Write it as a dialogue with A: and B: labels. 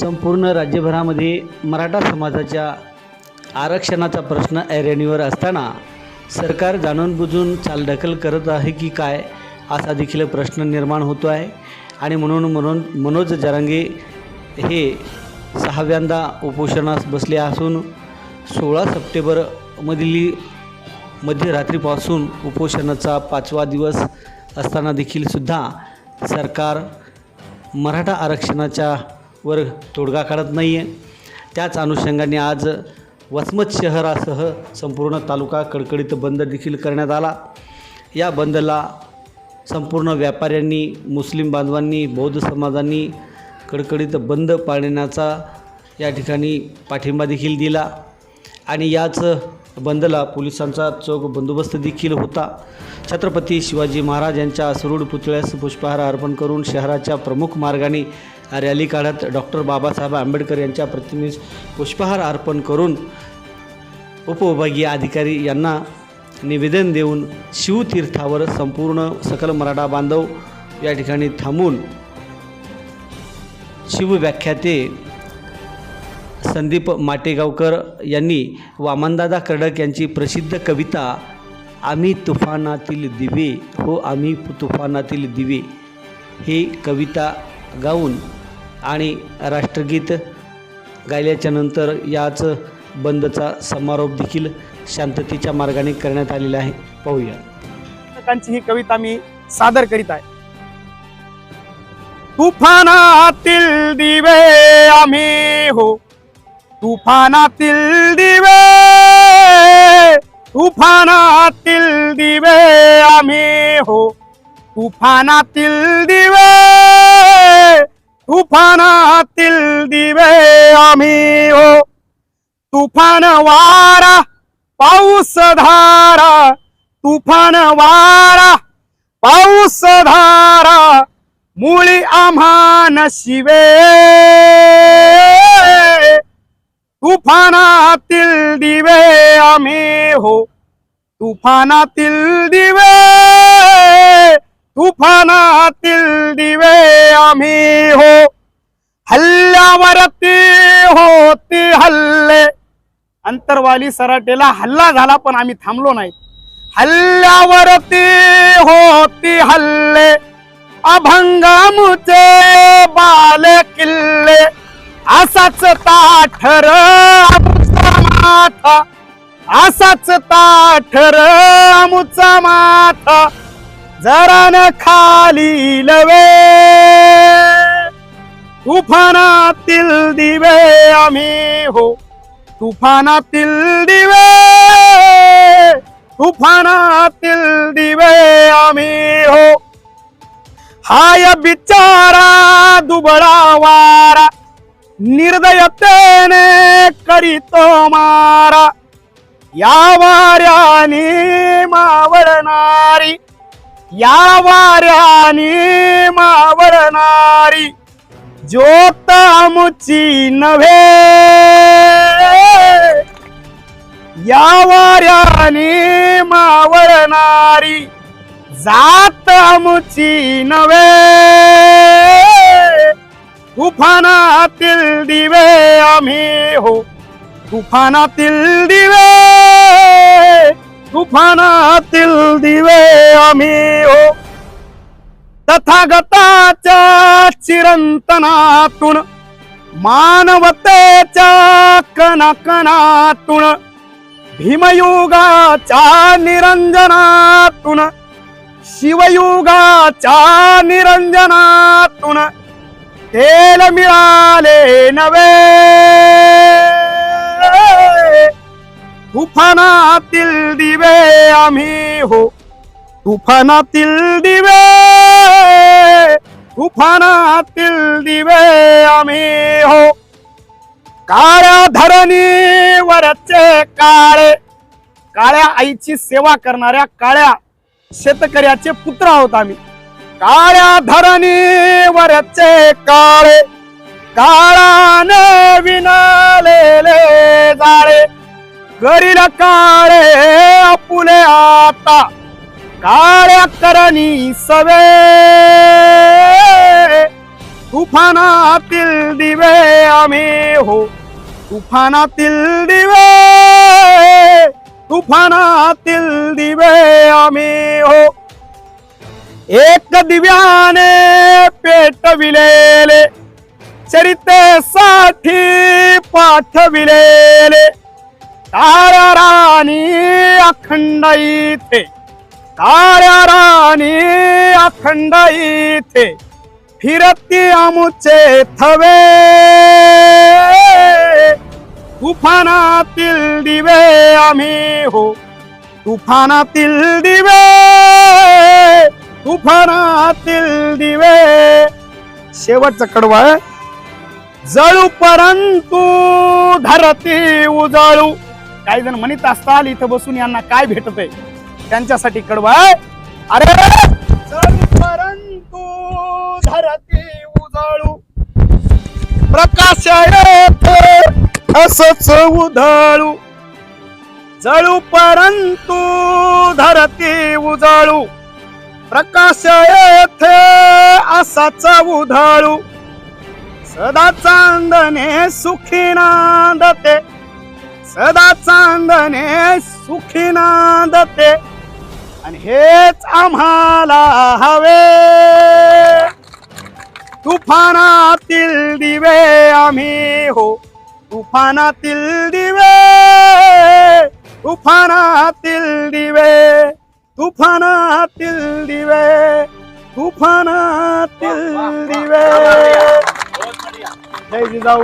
A: संपूर्ण राज्यभरामध्ये मराठा समाजाच्या आरक्षणाचा प्रश्न ऐरणीवर असताना सरकार जाणूनबुजून चालढकल करत आहे की काय असा देखील प्रश्न निर्माण होतो आहे. आणि म्हणून म्हणून मनोज जरांगे हे सहाव्यांदा उपोषणास बसले असून सोळा सप्टेंबरमधील मध्यरात्रीपासून उपोषणाचा पाचवा दिवस असताना देखील सुद्धा सरकार मराठा आरक्षणाच्या वर तोडगा काढत नाही आहे त्याच अनुषंगाने आज वसमत शहरासह संपूर्ण तालुका कडकडीत बंद देखील करण्यात आला. या बंदला संपूर्ण व्यापाऱ्यांनी मुस्लिम बांधवांनी बौद्ध समाजांनी कडकडीत बंद पाळण्याचा या ठिकाणी पाठिंबा देखील दिला. आणि याच बंदला पोलिसांचा चोख बंदोबस्त देखील होता. छत्रपती शिवाजी महाराज यांच्या सुरूढ पुतळ्यास पुष्पहार अर्पण करून शहराच्या प्रमुख मार्गाने रॅली काढत डॉक्टर बाबासाहेब आंबेडकर यांच्या प्रतिमेस पुष्पहार अर्पण करून उपविभागीय अधिकारी यांना निवेदन देऊन शिवतीर्थावर संपूर्ण सकल मराठा बांधव या ठिकाणी थांबून शिवव्याख्याते संदीप माटेगावकर यांनी वामनदादा कर्डक यांची प्रसिद्ध कविता आम्ही तुफानातील दिवे हो आम्ही तुफानातील दिवे ही कविता गाऊन आणि राष्ट्रगीत गायल्याच्या नंतर याच बंदचा समारोप देखील शांततेच्या मार्गाने करण्यात आलेला आहे. पाहूया.
B: ही कविता मी सादर करीत आहे. तुफानातील दिवे आम्ही हो. तुफानातील दिवे तुफानातील दिवे आम्ही हो. तुफानातील दिवे तुफानातील दिवे आम्ही हो. तुफान वारा पाऊस धारा तुफान वारा पाऊस धारा मुळी आम्हा नशिवे तुफानातील दिवे आम्ही हो. तुफानातील दिवे. तुफानातील दिवे आम्ही हो. हल्ल्यावरती होती हल्ले. अंतरवाली सराटेला हल्ला झाला पण आम्ही थांबलो नाही. हल्ल्यावरती होती हल्ले. अभंगामुचे बाले किल्ले. असाच ताठर आमुचा माथा. असाच ताठर आमुचा माथा. जरान खाली लवे. तुफानातील दिवे आम्ही हो. तुफानातील दिवे तुफानातील दिवे आम्ही हो. हाय बिचारा दुबळा वारा निर्दयतेने करीतो मारा. या वाऱ्याने मावळणारी या वाऱ्याने मावळणारी ज्योत आमुची नव्हे. या वाऱ्याने मावळणारी जात आमुची नव्हे. तुफानातील दिवे आम्ही हो. तुफानातील दिवे तुफानातील दिवे आम्ही हो. तथागताच्या चिरंतनातून मानवतेच्या कणाकणातून भीमयुगाच्या निरंजनातून शिवयुगाच्या निरंजनातून तेल मिळाले नवे. तुफानातील दिवे आम्ही हो. तुफानातील दिवे तुफानातील दिवे आम्ही हो. काळ्या धरणीवरचे काळे काळ्या आईची सेवा करणाऱ्या काळ्या शेतकऱ्याचे पुत्र आहोत आम्ही. काळ्या धरणीवरचे काळे काळाने विनालेले जाळे करील काळे आपुले आता. काळ्या करणी सवे. तुफानातील दिवे आम्ही हो. तुफानातील दिवे. तुफानातील दिवे आम्ही हो. एक दिव्याने पेटविलेले चरितेसाठी पाठविलेले. तारा राणी अखंड इथे. तारा राणी अखंड इथे. फिरती आमुचे थवे. तुफानातील दिवे आम्ही हो. तुफानातील दिवे. तुफानातील दिवे. शेवटचा कडवा जळू परंतु धरती उजळू. काही जण म्हणत असताल इथं बसून यांना काय भेटतंय? त्यांच्यासाठी कडवा अरे! परंतु धरती उजाळू. प्रकाश असच उधळू. जळू परंतु धरती उजाळू. प्रकाश येथे असाच उधळू. सदा चांदणे सुखी नांदते. सदा चांदणे सुखी नांदते आणि हेच आम्हाला हवे. तुफानातील दिवे आम्ही हो. तुफानातील दिवे. तुफानातील दिवे. तुफानातील दिवे. तुफानातील दिवे. जय जिजाऊ.